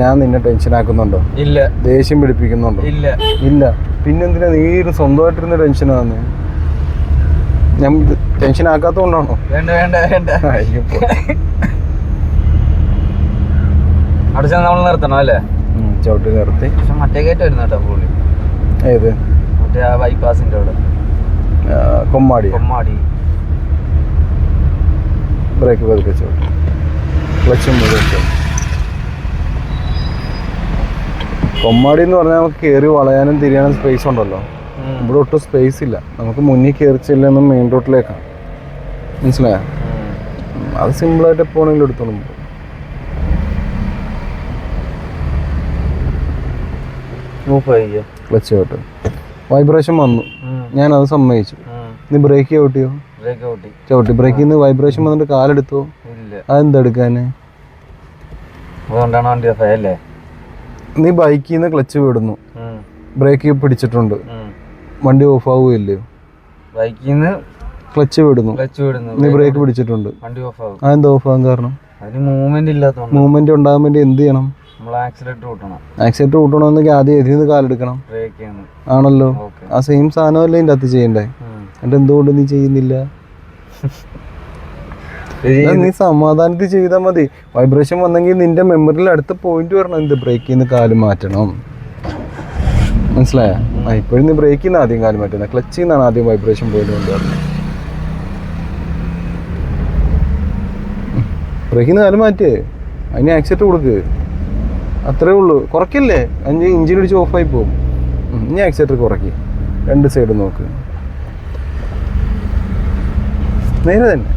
ഞാൻ നിന്നെ ടെൻഷൻ ആക്കുന്നുണ്ടോ? ഇല്ല. ദേഷ്യം പിടിപ്പിക്കുന്നുണ്ടോ? ഇല്ല. ഇല്ല. പിന്നെന്തിനാ നീ ഒരു സ്വന്തമായിട്ടിരുന്ന് ടെൻഷൻ ആന്ന് ഞാൻ ടെൻഷൻ ആക്കാത്തോണ്ടാണോ വേണ്ട വേണ്ട വേണ്ട. അവിടെ ചെന്ന് നമ്മൾ നിർത്തണം അല്ലേ? ചവിട്ടി നിർത്തി. പക്ഷെ മറ്റേ കയറ്റം വരുന്ന കേട്ടോ പുള്ളി. ഏത്? മറ്റേ ആ ബൈപ്പാസിന്റെ അവിടെ. കൊമ്മാടി കൊമ്മാടി. ബ്രേക്ക് പതുക്കെ ചവിട്ടി. ക്ലച്ചും മുഴുവൻ കൊമ്മാടി എന്ന് പറഞ്ഞാൽ നമുക്ക് കയറി വളയാനും തിരിയാനും സ്പേസ് ഉണ്ടല്ലോ. ഇവിടെ ഒട്ടും സ്പേസ് ഇല്ല. നമുക്ക് മുന്നിൽ കയറി ചെല്ലുന്ന മെയിൻ റോഡിലേക്കാണ് മനസ്സിലായോ. അത് സിമ്പിളായിട്ട് എപ്പോണെങ്കിലും എടുത്തോളും. ക്ലച്ച് ഔട്ട് വൈബ്രേഷൻ വന്നു. ഞാൻ അത് സമ്മതിച്ചു. നീ ബ്രേക്ക് ചവിട്ടിയോ? ചവിട്ടി. ബ്രേക്കിൽ നിന്ന് വൈബ്രേഷൻ വന്നിട്ട് കാലെടുത്തോ? അതെന്താ എടുക്കാന്? അതുകൊണ്ടാണ് വണ്ടി ഫയല്ലേ അല്ലേ? നീ ബൈക്കിൽ നിന്ന് ക്ലച്ച് വിടുന്നു. ബ്രേക്ക് പിടിച്ചിട്ടുണ്ട്. വണ്ടി ഓഫ് ആവുകയില്ലേ ബൈക്കിൽ നിന്ന് ക്ലച്ച് വിടുന്നു. ക്ലച്ച് വിടുന്നു. നീ ബ്രേക്ക് പിടിച്ചിട്ടുണ്ട്. വണ്ടി ഓഫ് ആവും അതെന്താ ഓഫ് ആകാൻ കാരണം? അതിന് മൂവ്മെന്റ് ഇല്ലാത്തതുകൊണ്ട് മൂവ്മെന്റ് ഉണ്ടാകാൻ വേണ്ടി എന്ത് ചെയ്യണം? നമ്മൾ ആക്സിലേറ്റർ കൂട്ടണം. ആക്സിഡന്റ് കൂട്ടണമെന്നെങ്കിൽ ആദ്യം എതിന് കാലെടുക്കണം. ആണല്ലോ. ആ സെയിം സാധനമല്ലേ ഇതിന്റെ അകത്ത് ചെയ്യണ്ടേ? എന്നിട്ട് എന്തുകൊണ്ട് നീ ചെയ്യുന്നില്ല? നീ സമാധാനത്തിൽ ചെയ്താൽ മതി. വൈബ്രേഷൻ വന്നെങ്കിൽ നിന്റെ മെമ്മറിയിൽ അടുത്ത പോയിന്റ് വരണം. എന്ത് ബ്രേക്കിൽ നിന്ന് കാൽ മാറ്റണം. മനസ്സിലായ? ഇപ്പോഴും നീ ബ്രേക്കിൽ നിന്ന് ആദ്യം കാൽ മാറ്റുന്നത് ക്ലച്ചിൽ നിന്നാണ് ആദ്യം വൈബ്രേഷൻ പോയിന്റ് കൊണ്ടുവരുന്നത് ബ്രേക്കിൽ നിന്ന് കാൽ മാറ്റിയേ അതിന് ആക്സിഡന്റ് കൊടുക്ക്. അത്രേ ഉള്ളൂ. കുറയ്ക്കില്ലേ? അഞ്ച് ഇഞ്ചിനടിച്ച് ഓഫായി പോകും ഇനി ആക്സിഡന്റ് കുറയ്ക്ക്. രണ്ട് സൈഡും നോക്ക്. നേരെ തന്നെ.